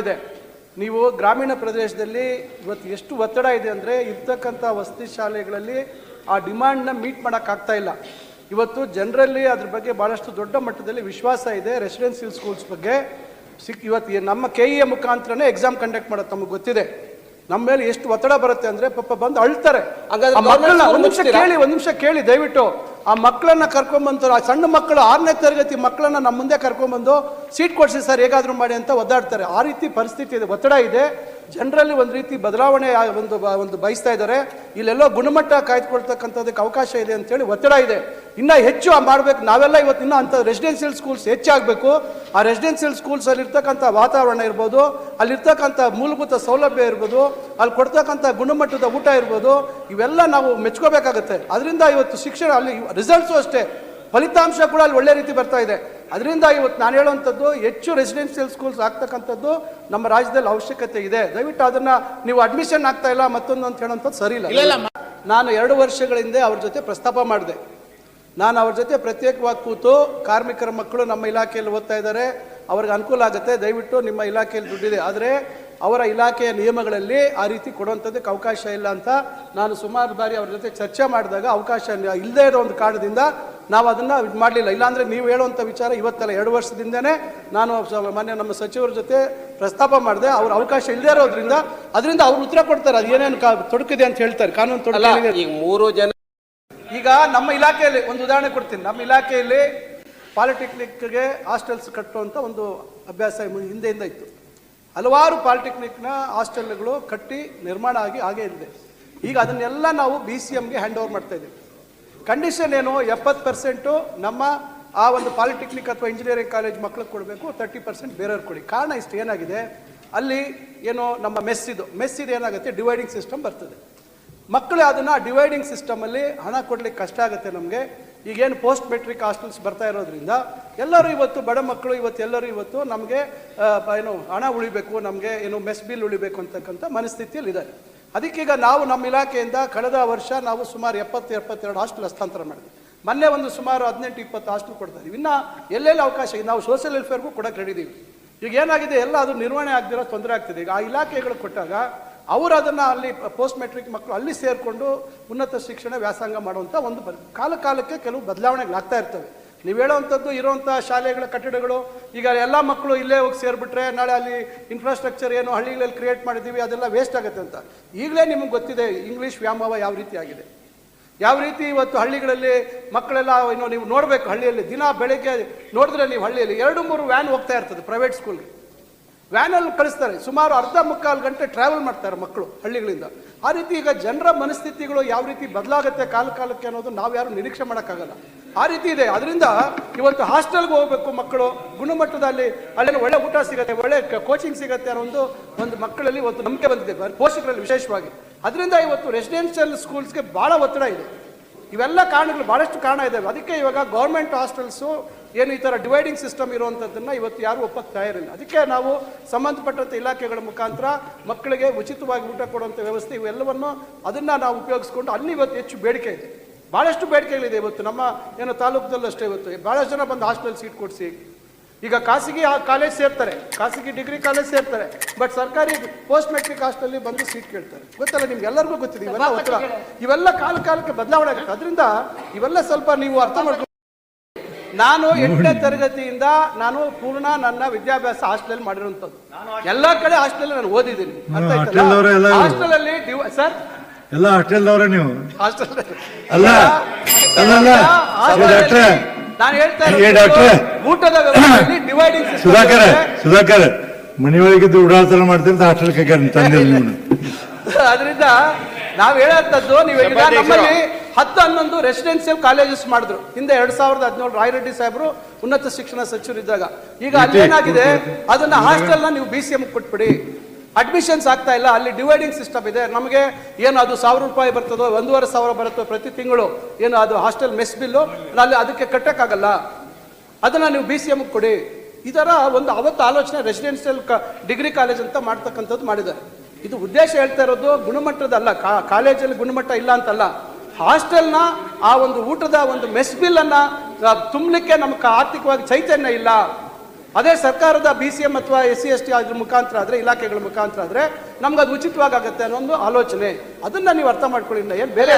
ಇದೆ. ನೀವು ಗ್ರಾಮೀಣ ಪ್ರದೇಶದಲ್ಲಿ ಇವತ್ತು ಎಷ್ಟು ಒತ್ತಡ ಇದೆ ಅಂದರೆ ಇರ್ತಕ್ಕಂಥ ವಸತಿ ಶಾಲೆಗಳಲ್ಲಿ ಆ ಡಿಮ್ಯಾಂಡ್ನ ಮೀಟ್ ಮಾಡೋಕ್ಕಾಗ್ತಾ ಇಲ್ಲ. ಇವತ್ತು ಜನರಲ್ಲಿ ಅದ್ರ ಬಗ್ಗೆ ಭಾಳಷ್ಟು ದೊಡ್ಡ ಮಟ್ಟದಲ್ಲಿ ವಿಶ್ವಾಸ ಇದೆ ರೆಸಿಡೆನ್ಸಿಯಲ್ ಸ್ಕೂಲ್ಸ್ ಬಗ್ಗೆ. ಸಿಕ್ ಇವತ್ತು ನಮ್ಮ ಕೆ ಇ ಎ ಮುಖಾಂತರನೇ ಎಕ್ಸಾಮ್ ಕಂಡಕ್ಟ್ ಮಾಡೋದು ತಮಗೆ ಗೊತ್ತಿದೆ. ನಮ್ಮ ಮೇಲೆ ಎಷ್ಟು ಒತ್ತಡ ಬರುತ್ತೆ ಅಂದ್ರೆ ಪಾಪ ಬಂದು ಅಳ್ತಾರೆ. ಮಕ್ಕಳನ್ನ ಒಂದ್ ನಿಮಿಷ ಕೇಳಿ ಒಂದ್ ನಿಮಿಷ ಕೇಳಿ ದಯವಿಟ್ಟು. ಆ ಮಕ್ಕಳನ್ನ ಕರ್ಕೊಂಡ್ಬಂದು ಆ ಸಣ್ಣ ಮಕ್ಕಳು ಆರನೇ ತರಗತಿ ಮಕ್ಕಳನ್ನ ನಮ್ಮ ಮುಂದೆ ಕರ್ಕೊಂಡ್ಬಂದು ಸೀಟ್ ಕೊಡ್ಸಿ ಸರ್ ಹೇಗಾದ್ರೂ ಮಾಡಿ ಅಂತ ಒದ್ದಾಡ್ತಾರೆ. ಆ ರೀತಿ ಪರಿಸ್ಥಿತಿ ಇದೆ ಒತ್ತಡ ಇದೆ. ಜನರಲ್ಲಿ ಒಂದು ರೀತಿ ಬದಲಾವಣೆ ಒಂದು ಒಂದು ಬಯಸ್ತಾ ಇದ್ದಾರೆ. ಇಲ್ಲೆಲ್ಲೋ ಗುಣಮಟ್ಟ ಕಾಯ್ದುಕೊಳ್ತಕ್ಕಂಥದ್ದಕ್ಕೆ ಅವಕಾಶ ಇದೆ ಅಂತೇಳಿ ಒತ್ತಡ ಇದೆ. ಇನ್ನೂ ಹೆಚ್ಚು ಮಾಡಬೇಕು. ನಾವೆಲ್ಲ ಇವತ್ತು ಇನ್ನೂ ಅಂಥ ರೆಸಿಡೆನ್ಷಿಯಲ್ ಸ್ಕೂಲ್ಸ್ ಹೆಚ್ಚಾಗಬೇಕು ಆ ರೆಸಿಡೆನ್ಷಿಯಲ್ ಸ್ಕೂಲ್ಸ್ ಅಲ್ಲಿ ಇರ್ತಕ್ಕಂಥ ವಾತಾವರಣ ಇರ್ಬೋದು, ಅಲ್ಲಿರ್ತಕ್ಕಂಥ ಮೂಲಭೂತ ಸೌಲಭ್ಯ ಇರ್ಬೋದು, ಅಲ್ಲಿ ಕೊಡ್ತಕ್ಕಂಥ ಗುಣಮಟ್ಟದ ಊಟ ಇರ್ಬೋದು, ಇವೆಲ್ಲ ನಾವು ಮೆಚ್ಕೋಬೇಕಾಗತ್ತೆ. ಅದರಿಂದ ಇವತ್ತು ಶಿಕ್ಷಣ ಅಲ್ಲಿ ರಿಸಲ್ಟ್ಸು ಅಷ್ಟೇ. ಫಲಿತಾಂಶ ಕೂಡ ಅಲ್ಲಿ ಒಳ್ಳೆ ರೀತಿ ಬರ್ತಾ ಇದೆ. ಅದರಿಂದ ಇವತ್ತು ನಾನು ಹೇಳುವಂಥದ್ದು ಹೆಚ್ಚು ರೆಸಿಡೆನ್ಷಿಯಲ್ ಸ್ಕೂಲ್ಸ್ ಆಗ್ತಕ್ಕಂಥದ್ದು ನಮ್ಮ ರಾಜ್ಯದಲ್ಲಿ ಅವಶ್ಯಕತೆ ಇದೆ. ದಯವಿಟ್ಟು ಅದನ್ನ ನೀವು ಅಡ್ಮಿಷನ್ ಆಗ್ತಾ ಇಲ್ಲ ಮತ್ತೊಂದು ಅಂತ ಹೇಳುವಂಥದ್ದು ಸರಿ ಇಲ್ಲ. ನಾನು ಎರಡು ವರ್ಷಗಳ ಹಿಂದೆ ಅವ್ರ ಜೊತೆ ಪ್ರಸ್ತಾಪ ಮಾಡಿದೆ. ನಾನು ಅವ್ರ ಜೊತೆ ಪ್ರತ್ಯೇಕವಾಗಿ ಕೂತು ಕಾರ್ಮಿಕರ ಮಕ್ಕಳು ನಮ್ಮ ಇಲಾಖೆಯಲ್ಲಿ ಓದ್ತಾ ಇದ್ದಾರೆ. ಅವ್ರಿಗೆ ಅನುಕೂಲ ಆಗುತ್ತೆ. ದಯವಿಟ್ಟು ನಿಮ್ಮ ಇಲಾಖೆಯಲ್ಲಿ ದುಡ್ಡಿದೆ. ಆದರೆ ಅವರ ಇಲಾಖೆಯ ನಿಯಮಗಳಲ್ಲಿ ಆ ರೀತಿ ಕೊಡುವಂಥದ್ದಕ್ಕೆ ಅವಕಾಶ ಇಲ್ಲ ಅಂತ ನಾನು ಸುಮಾರು ಬಾರಿ ಅವ್ರ ಜೊತೆ ಚರ್ಚೆ ಮಾಡಿದಾಗ ಅವಕಾಶ ಇಲ್ಲದೇ ಇರೋ ಒಂದು ಕಾರಣದಿಂದ ನಾವು ಅದನ್ನು ಇದು ಮಾಡಲಿಲ್ಲ. ಇಲ್ಲಾಂದರೆ ನೀವು ಹೇಳುವಂಥ ವಿಚಾರ ಇವತ್ತಲ್ಲ ಎರಡು ವರ್ಷದಿಂದನೇ ನಾನು ಮೊನ್ನೆ ನಮ್ಮ ಸಚಿವರ ಜೊತೆ ಪ್ರಸ್ತಾಪ ಮಾಡಿದೆ. ಅವ್ರ ಅವಕಾಶ ಇಲ್ಲದೇ ಇರೋದ್ರಿಂದ ಅದರಿಂದ ಅವ್ರು ಉತ್ತರ ಕೊಡ್ತಾರೆ. ಅದು ಏನೇನು ಕಾ ತೊಡಕಿದೆ ಅಂತ ಹೇಳ್ತಾರೆ. ಕಾನೂನು ತೊಡಕಿದೆ ಈಗ ಮೂರು ಜನ ಈಗ ನಮ್ಮ ಇಲಾಖೆಯಲ್ಲಿ ಒಂದು ಉದಾಹರಣೆ ಕೊಡ್ತೀನಿ. ನಮ್ಮ ಇಲಾಖೆಯಲ್ಲಿ ಪಾಲಿಟೆಕ್ನಿಕ್ಗೆ ಹಾಸ್ಟೆಲ್ಸ್ ಕಟ್ಟುವಂಥ ಒಂದು ಅಭ್ಯಾಸ ಹಿಂದೆಯಿಂದ ಇತ್ತು. ಹಲವಾರು ಪಾಲಿಟೆಕ್ನಿಕ್ನ ಹಾಸ್ಟೆಲ್ಗಳು ಕಟ್ಟಿ ನಿರ್ಮಾಣ ಆಗಿ ಹಾಗೇ ಇದೆ. ಈಗ ಅದನ್ನೆಲ್ಲ ನಾವು ಬಿ ಸಿ ಎಮ್ಗೆ ಹ್ಯಾಂಡ್ ಓವರ್ ಮಾಡ್ತಾ ಇದ್ದೀವಿ. ಕಂಡೀಷನ್ ಏನು? ಎಪ್ಪತ್ತು ಪರ್ಸೆಂಟು ನಮ್ಮ ಆ ಒಂದು ಪಾಲಿಟೆಕ್ನಿಕ್ ಅಥವಾ ಇಂಜಿನಿಯರಿಂಗ್ ಕಾಲೇಜ್ ಮಕ್ಳಿಗೆ ಕೊಡಬೇಕು ತರ್ಟಿ ಪರ್ಸೆಂಟ್ ಬೇರೆಯವ್ರು ಕೊಡಿ. ಕಾರಣ ಇಷ್ಟು ಏನಾಗಿದೆ? ಅಲ್ಲಿ ಏನು ನಮ್ಮ ಮೆಸ್ ಇದು. ಮೆಸ್ ಇದು ಏನಾಗುತ್ತೆ? ಡಿವೈಡಿಂಗ್ ಸಿಸ್ಟಮ್ ಬರ್ತದೆ. ಮಕ್ಕಳು ಅದನ್ನು ಡಿವೈಡಿಂಗ್ ಸಿಸ್ಟಮಲ್ಲಿ ಹಣ ಕೊಡ್ಲಿಕ್ಕೆ ಕಷ್ಟ ಆಗುತ್ತೆ ನಮಗೆ. ಈಗೇನು ಪೋಸ್ಟ್ ಮೆಟ್ರಿಕ್ ಹಾಸ್ಟೆಲ್ಸ್ ಬರ್ತಾ ಇರೋದ್ರಿಂದ ಎಲ್ಲರೂ ಇವತ್ತು, ಬಡ ಮಕ್ಕಳು ಇವತ್ತು, ಎಲ್ಲರೂ ಇವತ್ತು ನಮಗೆ ಏನು ಹಣ ಉಳಿಬೇಕು, ನಮಗೆ ಏನು ಮೆಸ್ ಬಿಲ್ ಉಳಿಬೇಕು ಅಂತಕ್ಕಂಥ ಮನಸ್ಥಿತಿಯಲ್ಲಿ ಇದ್ದಾರೆ ಅದಕ್ಕೀಗ ನಾವು ನಮ್ಮ ಇಲಾಖೆಯಿಂದ ಕಳೆದ ವರ್ಷ ನಾವು ಸುಮಾರು ಎಪ್ಪತ್ತು, ಎಪ್ಪತ್ತೆರಡು ಹಾಸ್ಟೆಲ್ ಹಸ್ತಾಂತರ ಮಾಡಿದ್ವಿ. ಮೊನ್ನೆ ಒಂದು ಸುಮಾರು ಹದಿನೆಂಟು, ಇಪ್ಪತ್ತು ಹಾಸ್ಟೆಲ್ ಕೊಡ್ತಾ ಇದ್ದೀವಿ ಇನ್ನು ಎಲ್ಲೆಲ್ಲಿ ಅವಕಾಶ ಇದೆ? ನಾವು ಸೋಷಿಯಲ್ ವೆಲ್ಫೇರ್ಗೂ ಕೊಡಕ್ಕೆ ರೆಡಿದ್ದೀವಿ ಈಗ ಏನಾಗಿದೆ? ಎಲ್ಲ ಅದು ನಿರ್ವಹಣೆ ಆಗದಿರೋ ತೊಂದರೆ ಆಗ್ತಿದೆ. ಈಗ ಆ ಇಲಾಖೆಗಳು ಕೊಟ್ಟಾಗ ಅವರು ಅದನ್ನು ಅಲ್ಲಿ ಪೋಸ್ಟ್ ಮೆಟ್ರಿಕ್ ಮಕ್ಕಳು ಅಲ್ಲಿ ಸೇರಿಕೊಂಡು ಉನ್ನತ ಶಿಕ್ಷಣ ವ್ಯಾಸಂಗ ಮಾಡುವಂಥ ಒಂದು ಕಾಲ ಕಾಲಕ್ಕೆ ಕೆಲವು ಬದಲಾವಣೆಗಳಾಗ್ತಾ ಇರ್ತವೆ. ನೀವು ಹೇಳೋವಂಥದ್ದು ಇರುವಂಥ ಶಾಲೆಗಳ ಕಟ್ಟಡಗಳು, ಈಗ ಎಲ್ಲ ಮಕ್ಕಳು ಇಲ್ಲೇ ಹೋಗಿ ಸೇರಿಬಿಟ್ರೆ ನಾಳೆ ಅಲ್ಲಿ ಇನ್ಫ್ರಾಸ್ಟ್ರಕ್ಚರ್ ಏನು ಹಳ್ಳಿಗಳಲ್ಲಿ ಕ್ರಿಯೇಟ್ ಮಾಡಿದ್ದೀವಿ, ಅದೆಲ್ಲ ವೇಸ್ಟ್ ಆಗುತ್ತೆ ಅಂತ. ಈಗಲೇ ನಿಮಗೆ ಗೊತ್ತಿದೆ ಇಂಗ್ಲೀಷ್ ವ್ಯಾಮೋಹ ಯಾವ ರೀತಿ ಆಗಿದೆ. ಯಾವ ರೀತಿ ಇವತ್ತು ಹಳ್ಳಿಗಳಲ್ಲಿ ಮಕ್ಕಳೆಲ್ಲ ಇನ್ನು ನೀವು ನೋಡಬೇಕು, ಹಳ್ಳಿಯಲ್ಲಿ ದಿನ ಬೆಳಗ್ಗೆ ನೋಡಿದ್ರೆ ನೀವು ಹಳ್ಳಿಯಲ್ಲಿ ಎರಡು ಮೂರು ವ್ಯಾನ್ ಹೋಗ್ತಾ ಇರ್ತದೆ ಪ್ರೈವೇಟ್ ಸ್ಕೂಲ್ಗೆ ವ್ಯಾನಲ್ಲಿ ಕಳಿಸ್ತಾರೆ, ಸುಮಾರು ಅರ್ಧ ಮುಕ್ಕಾಲು ಗಂಟೆ ಟ್ರಾವೆಲ್ ಮಾಡ್ತಾರೆ ಮಕ್ಕಳು ಹಳ್ಳಿಗಳಿಂದ. ಆ ರೀತಿ ಈಗ ಜನರ ಮನಸ್ಥಿತಿಗಳು ಯಾವ ರೀತಿ ಬದಲಾಗುತ್ತೆ ಕಾಲ ಕಾಲಕ್ಕೆ ಅನ್ನೋದು ನಾವು ಯಾರು ನಿರೀಕ್ಷೆ ಮಾಡೋಕ್ಕಾಗಲ್ಲ. ಆ ರೀತಿ ಇದೆ. ಅದರಿಂದ ಇವತ್ತು ಹಾಸ್ಟೆಲ್ಗೆ ಹೋಗ್ಬೇಕು ಮಕ್ಕಳು, ಗುಣಮಟ್ಟದಲ್ಲಿ ಅಲ್ಲೇನು ಒಳ್ಳೆ ಊಟ ಸಿಗುತ್ತೆ, ಒಳ್ಳೆ ಕೋಚಿಂಗ್ ಸಿಗುತ್ತೆ ಅನ್ನೋ ಒಂದು ಒಂದು ಮಕ್ಕಳಲ್ಲಿ ಇವತ್ತು ನಂಬಿಕೆ ಬಂದಿದೆ. ಪೋಷಕರಲ್ಲಿ ವಿಶೇಷವಾಗಿ. ಅದರಿಂದ ಇವತ್ತು ರೆಸಿಡೆನ್ಷಿಯಲ್ ಸ್ಕೂಲ್ಸ್ಗೆ ಭಾಳ ಒತ್ತಡ ಇದೆ. ಇವೆಲ್ಲ ಕಾರಣಗಳು ಭಾಳಷ್ಟು ಕಾರಣ ಇದೆ ಅದಕ್ಕೆ ಇವಾಗ ಗೌರ್ಮೆಂಟ್ ಹಾಸ್ಟೆಲ್ಸು ಏನು ಈ ಥರ ಡಿವೈಡಿಂಗ್ ಸಿಸ್ಟಮ್ ಇರುವಂಥದ್ದನ್ನು ಇವತ್ತು ಯಾರು ಒಪ್ಪಕ್ಕೆ ತಯಾರಿಲ್ಲ. ಅದಕ್ಕೆ ನಾವು ಸಂಬಂಧಪಟ್ಟಂಥ ಇಲಾಖೆಗಳ ಮುಖಾಂತರ ಮಕ್ಕಳಿಗೆ ಉಚಿತವಾಗಿ ಊಟ ಕೊಡುವಂಥ ವ್ಯವಸ್ಥೆ ಇವೆಲ್ಲವನ್ನು ಅದನ್ನು ನಾವು ಉಪಯೋಗಿಸ್ಕೊಂಡು, ಅಲ್ಲಿ ಇವತ್ತು ಹೆಚ್ಚು ಬೇಡಿಕೆ ಇದೆ. ಭಾಳಷ್ಟು ಬೇಡಿಕೆಗಳಿದೆ ಇವತ್ತು. ನಮ್ಮ ಏನು ತಾಲೂಕದಲ್ಲೂ ಅಷ್ಟೇ ಇವತ್ತು. ಭಾಳಷ್ಟು ಜನ ಬಂದು ಹಾಸ್ಟೆಲ್ ಸೀಟ್ ಕೊಡಿಸಿ. ಈಗ ಖಾಸಗಿ ಆ ಕಾಲೇಜ್ ಸೇರ್ತಾರೆ. ಖಾಸಗಿ ಡಿಗ್ರಿ ಕಾಲೇಜ್ ಸೇರ್ತಾರೆ. ಬಟ್ ಸರ್ಕಾರಿ ಪೋಸ್ಟ್ ಮೆಟ್ರಿಕ್ ಹಾಸ್ಟೆಲ್ ಬಂದು ಸೀಟ್ ಕೇಳ್ತಾರೆ. ಗೊತ್ತಲ್ಲ ನಿಮ್ಗೆ ಎಲ್ಲರಿಗೂ ಗೊತ್ತಿದೆ. ಇವೆಲ್ಲ ಒತ್ತಡ ಇವೆಲ್ಲ ಕಾಲ ಕಾಲಕ್ಕೆ ಬದಲಾವಣೆ ಆಗುತ್ತೆ. ಅದರಿಂದ ಇವೆಲ್ಲ ಸ್ವಲ್ಪ ನೀವು ಅರ್ಥ ಮಾಡ್ಕೊಂಡು ನಾನು ಎಂಟನೇ ತರಗತಿಯಿಂದ ನಾನು ಪೂರ್ಣ ನನ್ನ ವಿದ್ಯಾಭ್ಯಾಸ ಹಾಸ್ಟೆಲ್ ಮಾಡಿರುವಂತದ್ದು ಎಲ್ಲಾ ಕಡೆ ಹಾಸ್ಟೆಲ್ ನಾನು ಓದಿದ್ದೀನಿ. ಹಾಸ್ಟೆಲ್ ಅಲ್ಲಿ ಡಿವ- ಸರ್ ಎಲ್ಲ ಹಾಸ್ಟೆಲ್ದವ್ರೆ ನೀವು? ಹಾಸ್ಟೆಲ್ ಅಲ್ಲ, ಅಲ್ಲ, ಅಲ್ಲ. ಏ, ಡಾಕ್ಟ್ರೇ. ನಾನು ಹೇಳ್ತಾ ಏ, ಡಾಕ್ಟ್ರೇ. ಊಟದ ವ್ಯವಸ್ಥೆಯಲ್ಲಿ ಡಿವೈಡಿಂಗ್ ಸುಧಾಕರ್ ಸುಧಾಕರ್ ಮನೆಯೊಳಗಿದ್ದು ಉಡಾಳ್ತನ ಮಾಡ್ತಿರ್ತ ಹಾಸ್ಟೆಲ್ ಕೈಗಾರ ತಂದಿಲ್ಲ ನೀವು ಅದರಿಂದ ನಾವ್ ಹೇಳಂತದ್ದು ನೀವು ನಮ್ಮಲ್ಲಿ ಹತ್ತು ಹನ್ನೊಂದು ರೆಸಿಡೆನ್ಸಿಯಲ್ ಕಾಲೇಜಸ್ ಮಾಡಿದ್ರು. ಹಿಂದೆ ಎರಡ್ ಸಾವಿರದ ಹದಿನೇಳು ರಾಯರೆಡ್ಡಿ ಸಾಹೇಬರು ಉನ್ನತ ಶಿಕ್ಷಣ ಸಚಿವರಿದ್ದಾಗ. ಈಗ ಅಲ್ಲಿ ಏನಾಗಿದೆ? ಅದನ್ನ ಹಾಸ್ಟೆಲ್ನ ನೀವು ಬಿ ಸಿ ಎಂ ಕೊಟ್ಬಿಡಿ. ಅಡ್ಮಿಷನ್ಸ್ ಆಗ್ತಾ ಇಲ್ಲ, ಅಲ್ಲಿ ಡಿವೈಡಿಂಗ್ ಸಿಸ್ಟಮ್ ಇದೆ. ನಮಗೆ ಏನು ಅದು ಸಾವಿರ ರೂಪಾಯಿ ಬರ್ತದೋ, ಒಂದೂವರೆ ಸಾವಿರ ಬರುತ್ತೋ ಪ್ರತಿ ತಿಂಗಳು ಏನು ಅದು ಹಾಸ್ಟೆಲ್ ಮೆಸ್ ಬಿಲ್ಲು ಅಲ್ಲಿ ಅದಕ್ಕೆ ಕಟ್ಟೋಕ್ಕಾಗಲ್ಲ. ಅದನ್ನು ನೀವು ಬಿ ಸಿ ಎಮ್ಗೆ ಕೊಡಿ. ಈ ಥರ ಒಂದು ಅವತ್ತು ಆಲೋಚನೆ ರೆಸಿಡೆನ್ಷಿಯಲ್ ಡಿಗ್ರಿ ಕಾಲೇಜ್ ಅಂತ ಮಾಡ್ತಕ್ಕಂಥದ್ದು ಮಾಡಿದೆ ಇದು ಉದ್ದೇಶ ಹೇಳ್ತಾ ಇರೋದು ಗುಣಮಟ್ಟದಲ್ಲ, ಕಾ- ಕಾಲೇಜಲ್ಲಿ ಗುಣಮಟ್ಟ ಇಲ್ಲ ಅಂತಲ್ಲ. ಹಾಸ್ಟೆಲ್ನ ಆ ಒಂದು ಊಟದ ಒಂದು ಮೆಸ್ ಬಿಲ್ಲನ್ನು ತುಂಬಲಿಕ್ಕೆ ನಮ್ಗೆ ಆರ್ಥಿಕವಾಗಿ ಚೈತನ್ಯ ಇಲ್ಲ. ಅದೇ ಸರ್ಕಾರದ ಬಿ ಸಿ ಎಂ ಅಥವಾ ಎಸ್ ಸಿ ಎಸ್ ಟಿ ಅದ್ರ ಮುಖಾಂತರ ಆದ್ರೆ ಇಲಾಖೆಗಳ ಮುಖಾಂತರ ಆದ್ರೆ ನಮ್ಗೆ ಅದು ಉಚಿತವಾಗುತ್ತೆ ಅನ್ನೋ ಒಂದು ಆಲೋಚನೆ. ಅದನ್ನ ನೀವು ಅರ್ಥ ಮಾಡ್ಕೊಳ್ಳಿ ಏನ್ ಬೇರೆ